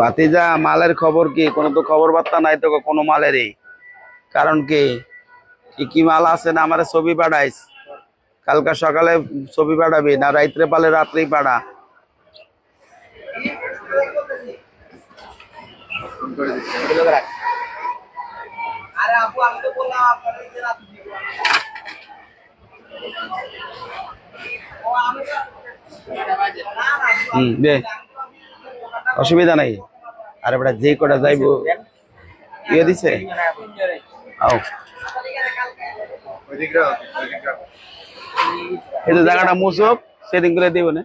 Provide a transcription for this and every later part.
বাতিজা, মালের খবর কি? কোনো তো খবর বার্তা নাই তো কোনো মালেরই। কারণ কি কি মাল আছে না আমার ছবি পাঠাইস? কালকা সকালে ছবি পাঠাবি, না রাত্রে পালে রাত্রেই পাঠা। অসুবিধা নাই। আরে বেটা যে কটা যাইব ইয়ে দিছে? জায়গাটা মুসুক সেদিন করে দিব না।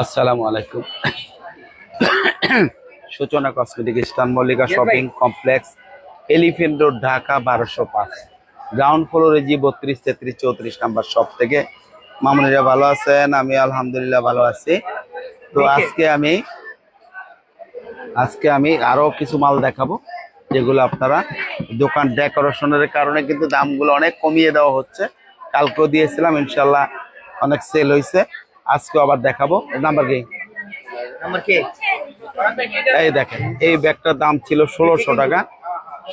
আসসালামু আলাইকুম। সূচনা cosmetic eastern Mallika shopping complex elephant road Dhaka বারোশো পাঁচ। গ্রাউন্ড ফ্লোরে জি বত্রিশ তেত্রিশ চৌত্রিশ নাম্বার শপ থেকে মামুনিরা ভালো আছেন? আমি আলহামদুলিল্লাহ ভালো আছি। তো আজকে আমি আজকে আমি আরও কিছু মাল দেখাবো যেগুলো আপনারা দোকান ডেকোরেশনের কারণে কিন্তু দামগুলো অনেক কমিয়ে দেওয়া হচ্ছে। কালকেও দিয়েছিলাম ইনশাল্লাহ অনেক সেল হয়েছে আজকে আবার দেখাবো। নাম্বার কি? এই দেখেন এই ব্যাগটার দাম ছিল ষোলোশো টাকা।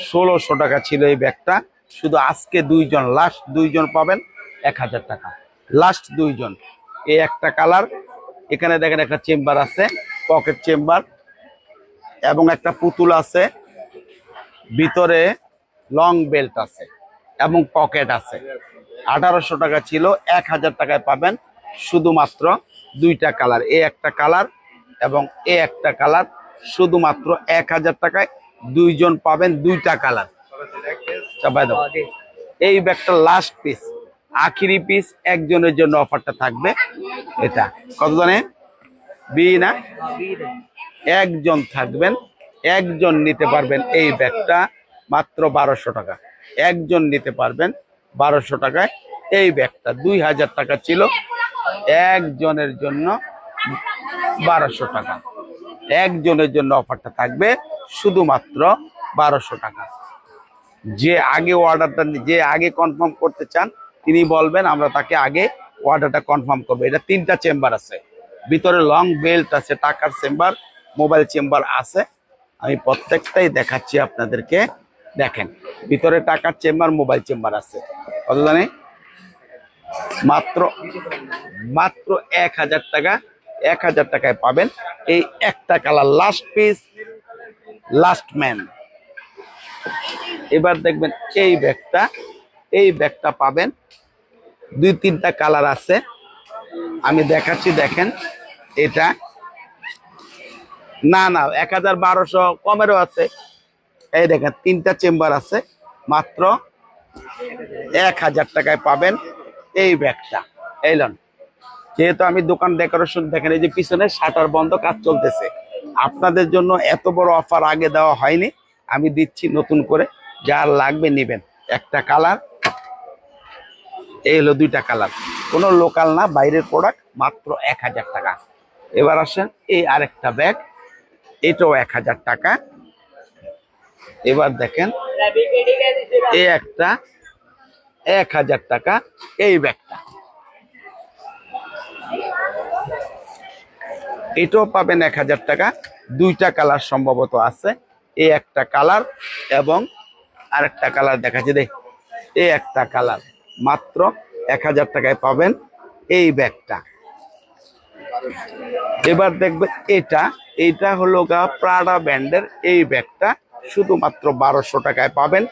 ষোলোশো টাকা ছিল এই ব্যাগটা। শুধু আজকে দুইজন লাস্ট দুইজন পাবেন এক হাজার টাকা। লাস্ট দুইজন। এই একটা কালার এখানে দেখেন একটা চেম্বার আছে পকেট চেম্বার এবং একটা পুতুল আছে ভিতরে লং বেল্ট আছে এবং পকেট আছে। আঠারোশো টাকা ছিল এক হাজার টাকায় পাবেন শুধুমাত্র দুইটা কালার এ একটা কালার এবং এ একটা কালার শুধুমাত্র এক হাজার টাকায় দুইজন পাবেন দুইটা কালার চাপাই দাও। এই ব্যাগটা লাস্ট পিস আখিরি পিস একজনের জন্য অফারটা থাকবে এটা। কত জানে বি না? একজন থাকবেন, একজন নিতে পারবেন এই ব্যাগটা মাত্র বারোশো টাকা। একজন নিতে পারবেন বারোশো টাকায় এই ব্যাগটা। দুই হাজার টাকা ছিল, একজনের জন্য বারোশো টাকা। একজনের জন্য অফারটা থাকবে শুধুমাত্র বারোশো টাকা। যে আগে অর্ডারটা যে আগে কনফার্ম করতে চান তিনি বলবেন, আমরা তাকে আগে অর্ডারটা কনফার্ম করব। এটা তিনটা চেম্বার আছে। ভিতরে লং বেল্ট আছে, টাকার চেম্বার মোবাইল চেম্বার আছে। আমি প্রত্যেকটাই দেখাচ্ছি আপনাদেরকে। দেখেন, ভিতরে টাকার চেম্বার মোবাইল চেম্বার আছে। কত জানে? মাত্র মাত্র এক হাজার টাকা, এক হাজার টাকায় পাবেন। এই একটা colour last piece last man এবার দেখবেন, এই ব্যাগটা এই ব্যাগটা পাবেন। দুই, তিনটা কালার আছে। আমি দেখাচ্ছি, দেখেন। এটা না না, এক হাজার বারোশো কমেরও আছে। এই দেখেন, তিনটা চেম্বার আছে। মাত্র এক হাজার টাকায় পাবেন এই ব্যাগটা। এইলন যেহেতু আমি দোকান ডেকোরেশন দেখেন, এই যে পিছনে শাটার বন্ধ কাজ চলতেছে। আপনাদের জন্য এত বড় অফার আগে দেওয়া হয়নি। আমি দিচ্ছি নতুন করে। যার লাগবে নেবেন। একটা কালার এই হলো দুইটা কালার। কোনো লোকাল না, বাইরের প্রোডাক্ট মাত্র এক হাজার টাকা। এবার আসেন এই আরেকটা ব্যাগ এটাও এক হাজার টাকা। এবার দেখেন এই একটা এক হাজার টাকা এই ব্যাগটা এটাও পাবেন এক হাজার টাকা। দুইটা কালার সম্ভবত আছে। এই একটা কালার এবং আরেকটা কালার দেখাচ্ছি, দেখ। এই একটা কালার। মাত্র এক হাজার টাকায় পাবেন এই ব্যাগটা। এবার দেখবেন এটা এটা হলো গা প্রাডা ব্যান্ডের এই ব্যাগটা, শুধুমাত্র বারোশো টাকায় পাবেন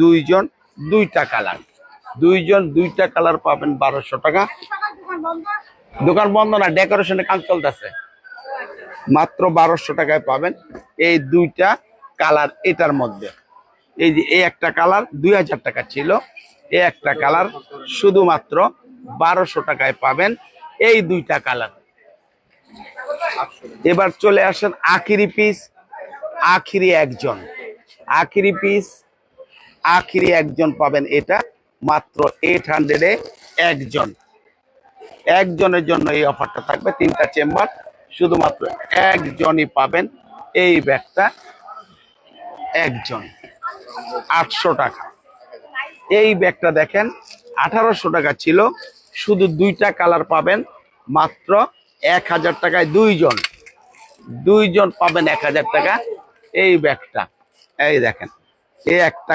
দুইজন দুইটা কালার। দুইজন দুইটা কালার পাবেন বারোশো টাকা। দোকান বন্ধ না, ডেকোরেশনের কাজ চলতেছে। মাত্র বারোশো টাকায় পাবেন এই দুইটা কালার এটার মধ্যে। এই যে, এই একটা কালার দুই হাজার টাকা ছিল। এই একটা কালার শুধুমাত্র বারোশো টাকায় পাবেন এই দুইটা কালার। এবার চলে আসেন আখিরি পিস, আখিরি একজন। আখিরি পিস, আখিরি একজন পাবেন এটা মাত্র এইট হান্ড্রেডে একজন। একজনের জন্য এই অফারটা থাকবে তিনটা চেম্বার, শুধুমাত্র একজনই পাবেন এই ব্যাগটা। একজন, আটশো টাকা। এই ব্যাগটা দেখেন, আঠারোশো টাকা ছিল। শুধু দুইটা কালার পাবেন, মাত্র এক হাজার টাকায় দুইজন। দুইজন পাবেন এক হাজার টাকা এই ব্যাগটা। এই দেখেন এই একটা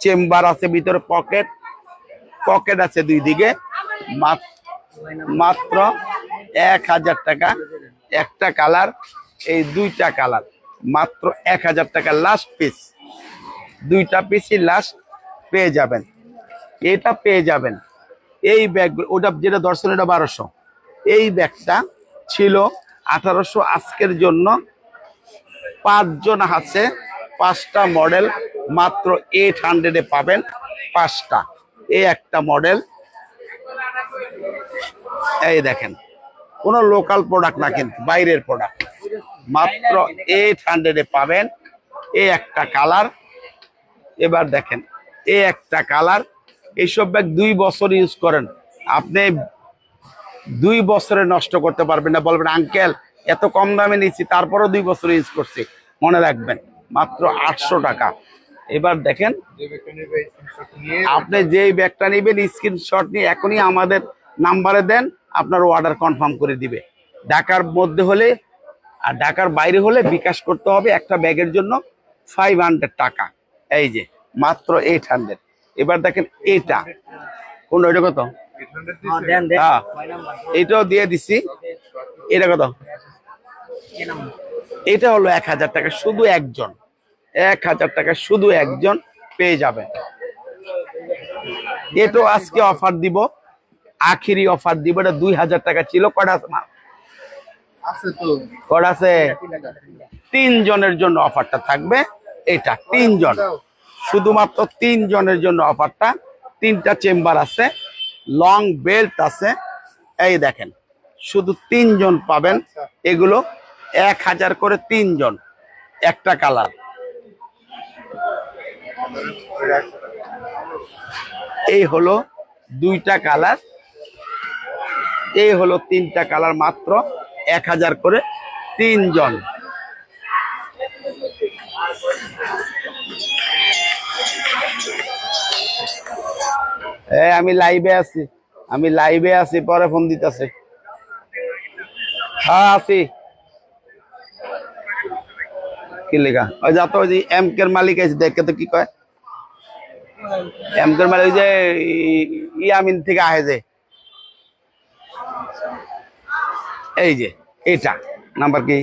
চেম্বার আছে ভিতরে, পকেট। পকেট আছে দুই দিকে। মাত্র এক হাজার টাকা। একটা কালার, এই দুইটা কালার। মাত্র এক হাজার টাকা লাস্ট পিস দুইটা পিসই লাস্ট পেয়ে যাবেন। এটা পেয়ে যাবেন। এই ব্যাগ ওটা যেটা দর্শন এটা বারোশো। এই ব্যাগটা ছিল আঠারোশো আজকের জন্য পাঁচজন আছে, পাঁচটা মডেল মাত্র এইট হান্ড্রেডে পাবেন পাঁচটা। এই একটা মডেল এই দেখেন, কোনো লোকাল প্রোডাক্ট না কিন্তু, বাইরের প্রোডাক্ট মাত্র এইট হান্ড্রেডে পাবেন এই একটা কালার এবার দেখেন এই একটা কালার। এইসব ব্যাগ দুই বছর ইউজ করেন। আপনি দুই বছরে নষ্ট করতে পারবেন না। বলবেন, আঙ্কেল, এত কম দামে নিচ্ছি তারপরও দুই বছর ইউজ করছি। মনে রাখবেন, মাত্র আটশো টাকা। এবার দেখেন, আপনি যেই ব্যাগটা নেবেন স্ক্রিনশট নিয়ে এখনই আমাদের নাম্বারে দেন, আপনার অর্ডার কনফার্ম করে দিবে। ঢাকার মধ্যে হলে আর ঢাকার বাইরে হলে বিকাশ করতে হবে একটা ব্যাগের জন্য ফাইভ টাকা। এই যে মাত্র এইট হান্ড্রেড এবার দেখেন এটা কোন ওইটা কত? হ্যাঁ, হ্যাঁ। এটাও দিয়ে দিছি। এটা কত? এটা হলো এক হাজার টাকা শুধু একজন। এক হাজার টাকা শুধু একজন পেয়ে যাবে। এটাও আজকে অফার দিব। আখিরি অফার দিব। এটা দুই হাজার টাকা ছিল কটা? আছে কটা আছে? তিন জনের জন্য অফারটা থাকবে। এটা তিনজন। শুধুমাত্র তিন জনের জন্য অফারটা তিনটা চেম্বার আছে লং বেল্ট আছে। এই দেখেন শুধু তিনজন পাবেন। এগুলো এক হাজার করে তিনজন একটা কালার এই হলো দুইটা কালার এই হলো তিনটা কালার মাত্র এক হাজার করে তিনজন। এ, আমি লাইভে আছি। আমি লাইভে আছি, পরে ফোন দিতেছে। হ্যাঁ আছি। কি লেখা? ওই যা তো যে এম কের মালিক আছে, দেখে তো কি কয়? এম কের মালিক যে ইয়ামিন থেকে আহে যে। এই যে, এটা। নাম্বার কি?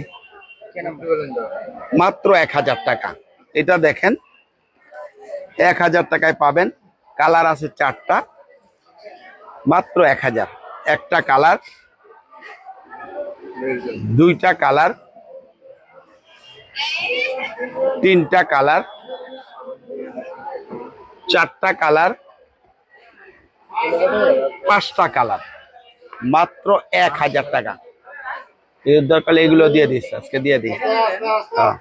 মাত্র এক হাজার টাকা। এটা দেখেন, এক হাজার টাকায় পাবেন। কালার আছে চারটা, মাত্র এক হাজার। একটা কালার, দুইটা কালার, তিনটা কালার, চারটা কালার, পাঁচটা কালার, মাত্র এক হাজার টাকা। এর দরকার এগুলো দিয়ে দিস, আজকে দিয়ে দিই হ্যাঁ।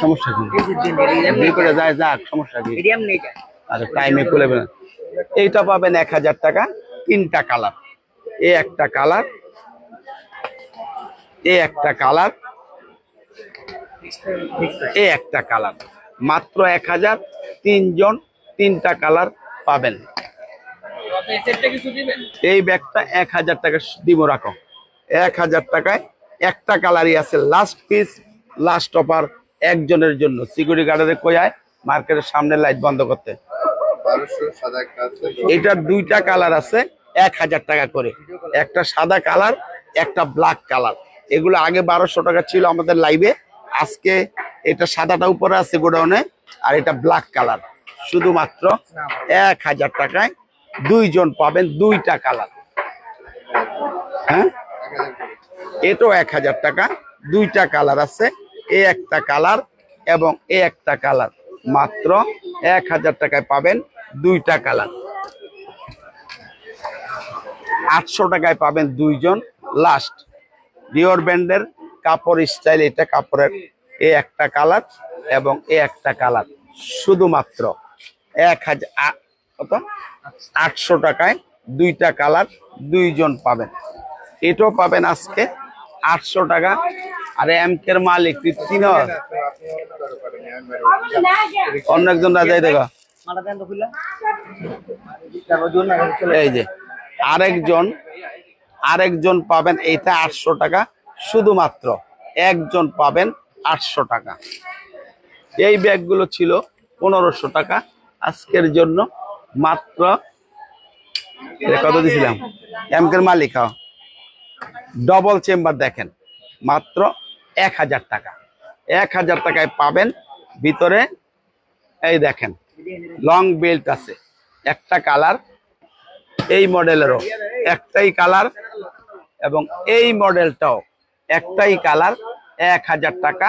সমস্যা কি? বিল করে যায় যাক সমস্যা কি? যা টাইমে খুলে বেরোন। এইটা পাবেন এক হাজার টাকা তিনটা কালার এ একটা কালার এ একটা কালার এ একটা কালার মাত্র এক হাজার তিনজন তিনটা কালার পাবেন। এই ব্যাগটা এক হাজার টাকা দিব রাখো। এক হাজার টাকায় একটা কালারই আছে লাস্ট পিস লাস্ট অফার একজনের জন্য। সিকিউরিটি গার্ডের কোয়ায় মার্কেটের সামনে লাইট বন্ধ করতে। এটার দুইটা কালার আছে এক হাজার টাকা করে। একটা সাদা কালার একটা ব্ল্যাক কালার এগুলো আগে বারোশো টাকা ছিল আমাদের লাইভে আজকে এটা সাদাটা উপরে আছে গোডাউনে আর এটা ব্ল্যাক কালার শুধুমাত্র এক হাজার টাকায় দুইজন পাবেন দুইটা কালার হ্যাঁ? এটাও এক হাজার টাকা দুইটা কালার আছে। এ একটা কালার এবং এ একটা কালার। মাত্র এক হাজার টাকায় পাবেন দুইটা কালার। আটশো টাকায় পাবেন দুইজন লাস্ট। ডিওর ব্যান্ডের কাপড় স্টাইল এটা কাপড়ের। এই একটা কালার এবং এই একটা কালার। শুধুমাত্র এক হাজার কত? আটশো টাকায় দুইটা কালার দুইজন পাবেন। এটাও পাবেন আজকে আটশো টাকা আর এমকের মালিক আপনি অন্য একজন রাজাই দেখা। এই যে, আরেকজন আরেকজন পাবেন এইটা আটশো টাকা, শুধুমাত্র একজন পাবেন আটশো টাকা। এই ব্যাগগুলো ছিল পনেরোশো টাকা, আজকের জন্য মাত্র কত দিছিলাম? এমকের মালিক ডবল চেম্বার দেখেন। মাত্র এক হাজার টাকা। এক হাজার টাকায় পাবেন ভিতরে, এই দেখেন লং বেল্ট আছে, একটা কালার এই মডেলেরও একটাই কালার এবং এই মডেলটাও একটাই কালার এক হাজার টাকা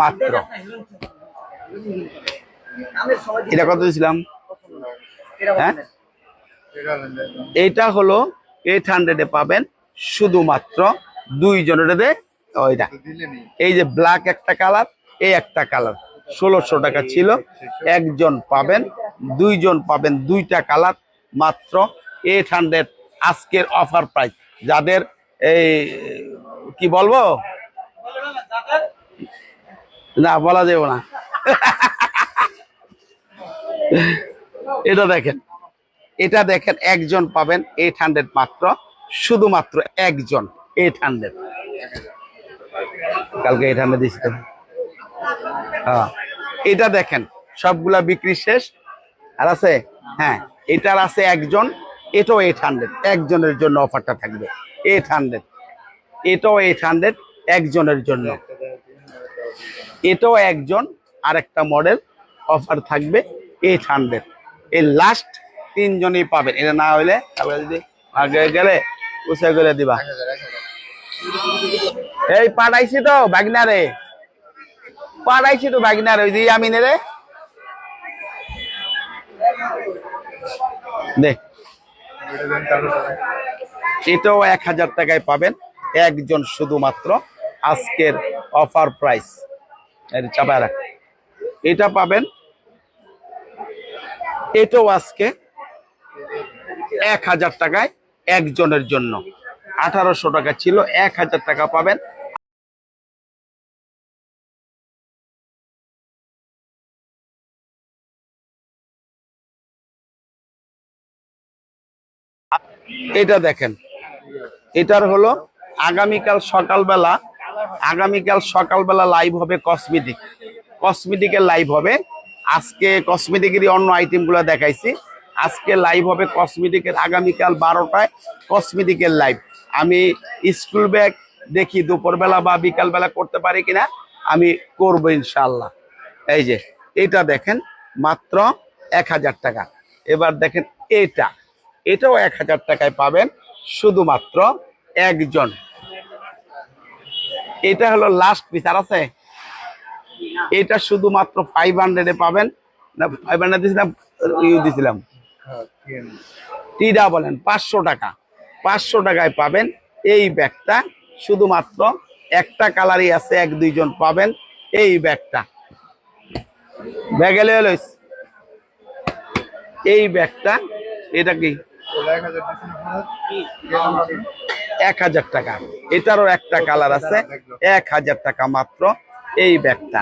মাত্র। এটা কত দিয়েছিলাম? হ্যাঁ? এইটা হলো এইট হান্ড্রেডে পাবেন, শুধুমাত্র দুইজনের এই যে ব্ল্যাক একটা কালার এই একটা কালার ষোলোশো টাকা ছিল। একজন পাবেন দুইজন পাবেন দুইটা কালার মাত্র। এইট হান্ড্রেড আজকের অফার প্রাইস যাদের এই কি বলব? না বলা যাবে না। এটা দেখেন। এটা দেখেন একজন পাবেন এইট হান্ড্রেড মাত্র। শুধুমাত্র একজন এইট হান্ড্রেড কালকে এইট হান্ড্রেড দিচ্ছি তো। হ্যাঁ এটা দেখেন, সবগুলা বিক্রি শেষ। আর আছে? হ্যাঁ এটার আছে একজন, এটাও এইট হান্ড্রেড একজনের জন্য অফারটা থাকবে। এইট হান্ড্রেড এটাও এইট হান্ড্রেড একজনের জন্য। এটাও একজন, আরেকটা মডেল অফার থাকবে এইট হান্ড্রেড এই লাস্ট তিনজনই পাবেন। এটা না হইলে যদি আগে গেলে উসে করে দিবা। এই পাঠাইছি তো বাগনারে। পাঠাইছি তো বাগনারে, ওই যে আমিনে রে। এটাও এক হাজার টাকায় পাবেন। একজন শুধুমাত্র আজকের অফার প্রাইস। চাপায় রাখ। এটা পাবেন। এটাও আজকে এক হাজার টাকায় একজনের জন্য। আঠারোশো টাকা ছিল, এক হাজার টাকা পাবেন। এটা দেখেন, এটার হলো আগামীকাল সকালবেলা আগামীকাল সকালবেলা লাইভ হবে কসমেটিক কসমেটিকের লাইভ হবে। আজকে কসমেটিকেরই অন্য আইটেমগুলো দেখাইছি। আজকে লাইভ হবে কসমেটিকের আগামীকাল বারোটায় কসমেটিকের লাইভ আমি স্কুল ব্যাগ দেখি দুপুরবেলা বা বিকালবেলা করতে পারি কিনা আমি করব ইনশাল্লাহ এই যে এটা দেখেন মাত্র এক হাজার টাকা। এবার দেখেন এটা এটাও এক হাজার টাকায় পাবেন শুধুমাত্র একজন। এটা হলো লাস্ট পিস আর আছে? এটা শুধুমাত্র ফাইভ হান্ড্রেডে পাবেন। না ফাইভ হান্ড্রেড দিয়েছিলাম ইউ দিয়েছিলাম হ্যাঁ। টিডা বলেন পাঁচশো টাকা। পাঁচশো টাকায় পাবেন এই ব্যাগটা। শুধুমাত্র একটা কালারই আছে, এক দুইজন পাবেন এই ব্যাগটা। ব্যাগে লইস এই ব্যাগটা, এটা কি? এক হাজার টাকা। এটারও একটা কালার আছে, এক হাজার টাকা মাত্র এই ব্যাগটা।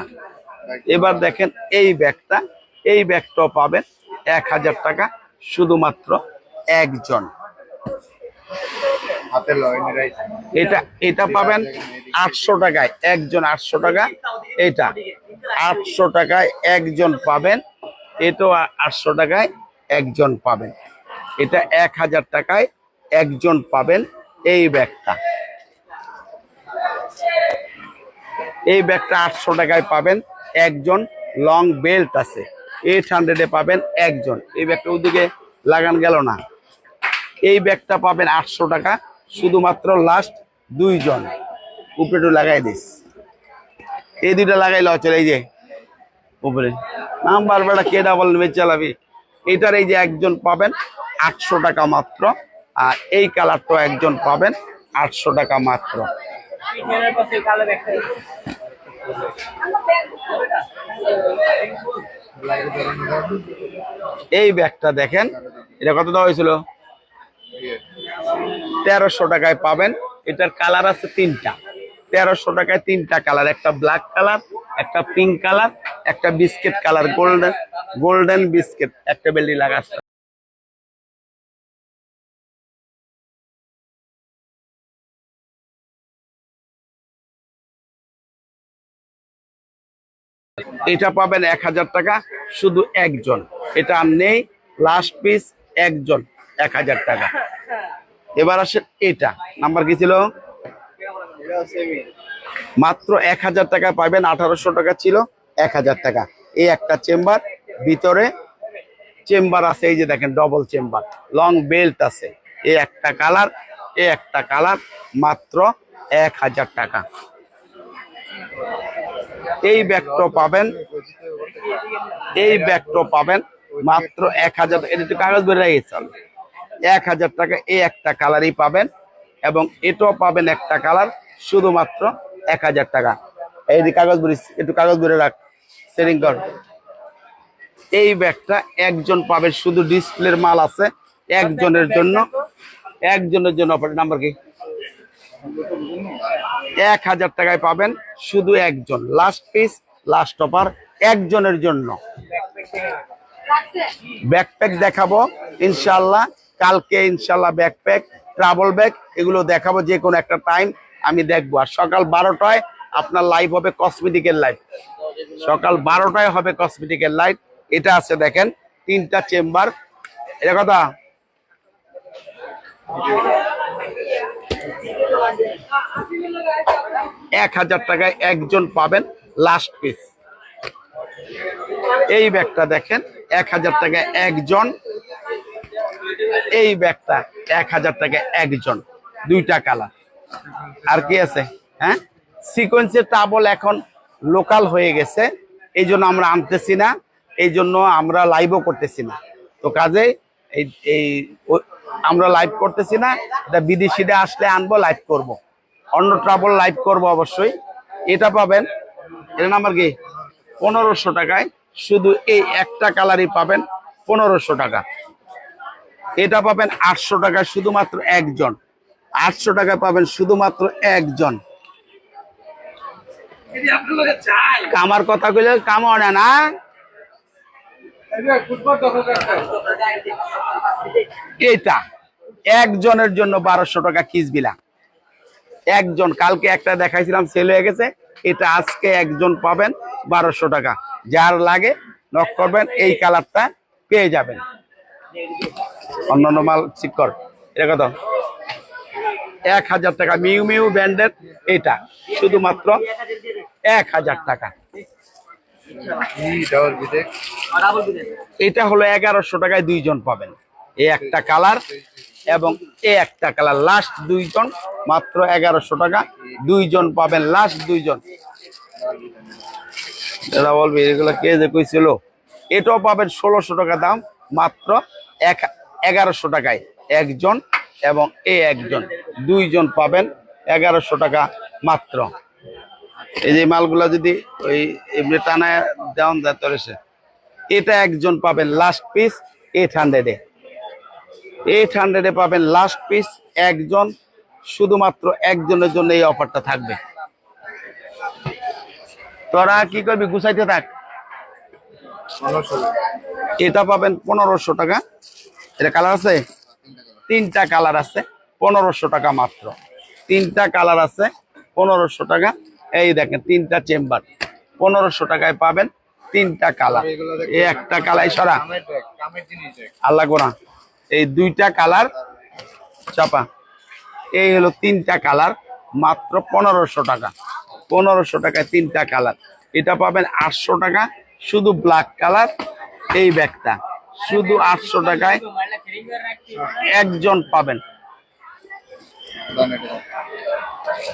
এবার দেখেন এই ব্যাগটা, এই ব্যাগটাও পাবেন এক হাজার টাকা, শুধুমাত্র একজন। এটা এটা পাবেন আটশো টাকায় একজন আটশো টাকা এটা আটশো টাকায় একজন পাবেন এটাও আটশো টাকায় একজন পাবেন। এটা এক হাজার টাকায় একজন পাবেন এই ব্যাগটা। এই ব্যাগটা আটশো টাকায় পাবেন একজন লং বেল্ট আছে এইট হান্ড্রেডে পাবেন একজন। এই ব্যাগটা ওদিকে লাগান গেল না। এই ব্যাগটা পাবেন আটশো টাকা। শুধুমাত্র লাস্ট দুইজন। উপরে একটু লাগাই দিস। এই দুইটা লাগাইলে চলে এই যে। উপরে। নাম্বার বেড়া কে ডাবল নেবে চালাবি। এটার এই যে একজন পাবেন আটশো টাকা মাত্র। আর এই কালারটা একজন পাবেন আটশো টাকা মাত্র। এই ব্যাগটা দেখেন, এটা কত দেওয়া হয়েছিল? তেরোশো টাকায় পাবেন। এটার কালার আছে তিনটা। তেরোশো টাকায় তিনটা কালার। একটা ব্ল্যাক কালার, একটা পিঙ্ক কালার, একটা biscuit colour golden golden biscuit একটা বেল্ডি লাগাচ্ছে এটা পাবেন এক হাজার টাকা, শুধু একজন। এটা নেই লাস্ট পিস একজন, এক হাজার টাকা। এবার আসেন এটা। নাম্বার কি ছিল? মাত্র এক হাজার টাকা পাবেন, আঠারোশো টাকা ছিল, এক হাজার টাকা। এই একটা চেম্বার, ভিতরে চেম্বার আছে, এই যে দেখেন ডবল চেম্বার। লং বেল্ট আছে। এই একটা কালার এই একটা কালার মাত্র এক হাজার টাকা। এই ব্যাগটা পাবেন, এই ব্যাগটা পাবেন মাত্র এক হাজার এটা একটু কাগজ রেখে চল এক হাজার টাকা এই একটা কালারই পাবেন এবং এটাও পাবেন একটা কালার শুধুমাত্র এক হাজার টাকা। এই যে কাগজ বেরিস একটু কাগজ বেরে রাখ সেটিং কর। এই ব্যাগটা একজন পাবে শুধু ডিসপ্লের মাল আছে একজনের জন্য। একজনের জন্য নাম্বার কি? এক হাজার টাকায় পাবেন শুধু একজন। লাস্ট পিস লাস্ট অফার একজনের জন্য। ব্যাকপ্যাক দেখাবো ইনশাল্লাহ কালকে ইনশাল্লাহ ব্যাকপ্যাক ট্রাভেল ব্যাগ এগুলো দেখাবো যে কোনো একটা টাইম আমি দেখব। আর সকাল বারোটায় আপনার লাইভ হবে কসমেটিকের লাইভ সকাল বারোটায় হবে কসমেটিকের লাইভ এটা আছে দেখেন, তিনটা চেম্বার এটা কথা? এক হাজার টাকায় একজন পাবেন লাস্ট পিস এই ব্যাগটা দেখেন, এক হাজার টাকায় একজন এই ব্যাগটা এক হাজার টাকা একজন, দুইটা কালার। আর কি আছে? হ্যাঁ? সিকোয়েন্সের টাবল এখন লোকাল হয়ে গেছে, এই জন্য আমরা আনতেছি না, এই জন্য আমরা লাইভও করতেছি না। তো কাজে এই এই আমরা লাইভ করতেছি না, এটা বিদেশিরা আসলে আনব লাইভ করব। অন্য ট্রাভেল লাইভ করব অবশ্যই। এটা পাবেন, এটা নাম্বার কি? পনেরোশো টাকায়। শুধু এই একটা কালারই পাবেন, পনেরোশো টাকা। এটা পাবেন আটশো টাকায় শুধুমাত্র একজন। আটশো টাকা পাবেন শুধুমাত্র একজন। কামার কথা কইলে কাম হয় না? এটা একজনের জন্য বারোশো টাকা কিসবিলা একজন, কালকে একটা দেখাইছিলাম সেল হয়ে গেছে, এটা আজকে একজন পাবেন বারোশো টাকা। যার লাগে নক করবেন, এই কালারটা পেয়ে যাবেন। অন্যান্য মাল ঠিক কর। এটা কত? এক হাজার টাকা, মিউ মিউ ব্র্যান্ডের এটা। শুধুমাত্র এক হাজার টাকা। এটা হলো এগারোশো টাকায় দুইজন পাবেন। এ একটা কালার এবং এ একটা কালার। লাস্ট দুইজন, মাত্র এগারোশো টাকা। দুইজন পাবেন লাস্ট দুইজন। বলবি, এগুলো কে যে কইছিল? এটাও পাবেন ষোলোশো টাকা দাম, মাত্র এক এগারোশো টাকায় একজন এবং এ একজন। দুইজন পাবেন এগারোশো টাকা মাত্র। এই যে মালগুলা যদি ওই এমনি টানায় দেওয়ান যায় তোর এসে এটা একজন পাবেন লাস্ট পিস এইট হান্ড্রেডে এইট হান্ড্রেডে পাবেন লাস্ট পিস একজন শুধুমাত্র একজনের জন্য এই অফারটা থাকবে। তোরা কি করবি? গুছাইতে থাক। এটা পাবেন পনেরোশো টাকা। এটা কালার আছে? তিনটা কালার আছে, পনেরোশো টাকা মাত্র। তিনটা কালার আছে, পনেরোশো টাকা। এই দেখেন, তিনটা চেম্বার। পনেরোশো টাকায় পাবেন তিনটা কালার। এই একটা কালাই সরা। আল্লাহ গোনা এই দুইটা কালার, চাপা। এই হলো তিনটা কালার, মাত্র পনেরোশো টাকা। পনেরোশো টাকায় তিনটা কালার। এটা পাবেন আটশো টাকা, শুধু ব্ল্যাক কালার, এই ব্যাগটা। শুধু আটশো টাকায় একজন পাবেন।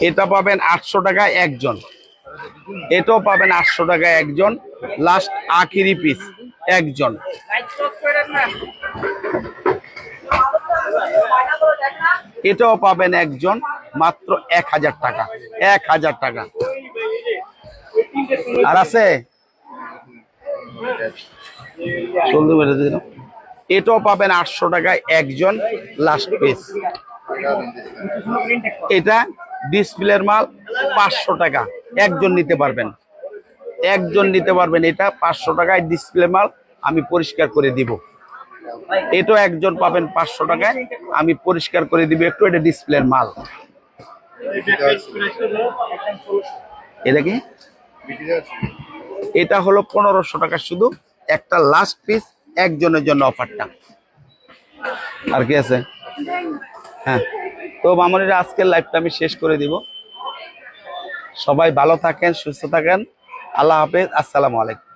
এটা পাবেন আটশো টাকায় একজন। এটাও পাবেন আটশো টাকায় একজন। লাস্ট আখিরি পিস একজন। এটাও পাবেন একজন, মাত্র এক হাজার টাকা। এক হাজার টাকা। আর আছে? চলতে মেরে দিলাম এটাও পাবেন আটশো টাকায় একজন লাস্ট পিস এটা ডিসপ্লের মাল পাঁচশো টাকা। একজন নিতে পারবেন। একজন নিতে পারবেন এটা পাঁচশো টাকায় ডিসপ্লে মাল, আমি পরিষ্কার করে দিব। এটাও একজন পাবেন পাঁচশো টাকায়, আমি পরিষ্কার করে দিব একটু, এটা ডিসপ্লের মাল। এটা কি? এটা হলো পনেরোশো টাকা শুধু। একটা লাস্ট পিস একজনের জন্য অফারটা আর কি আছে? হ্যাঁ। তো মামনিরা আজকের লাইভটা আমি শেষ করে দিব। সবাই ভালো থাকেন, সুস্থ থাকেন। আল্লাহ হাফেজ। আসসালামু আলাইকুম।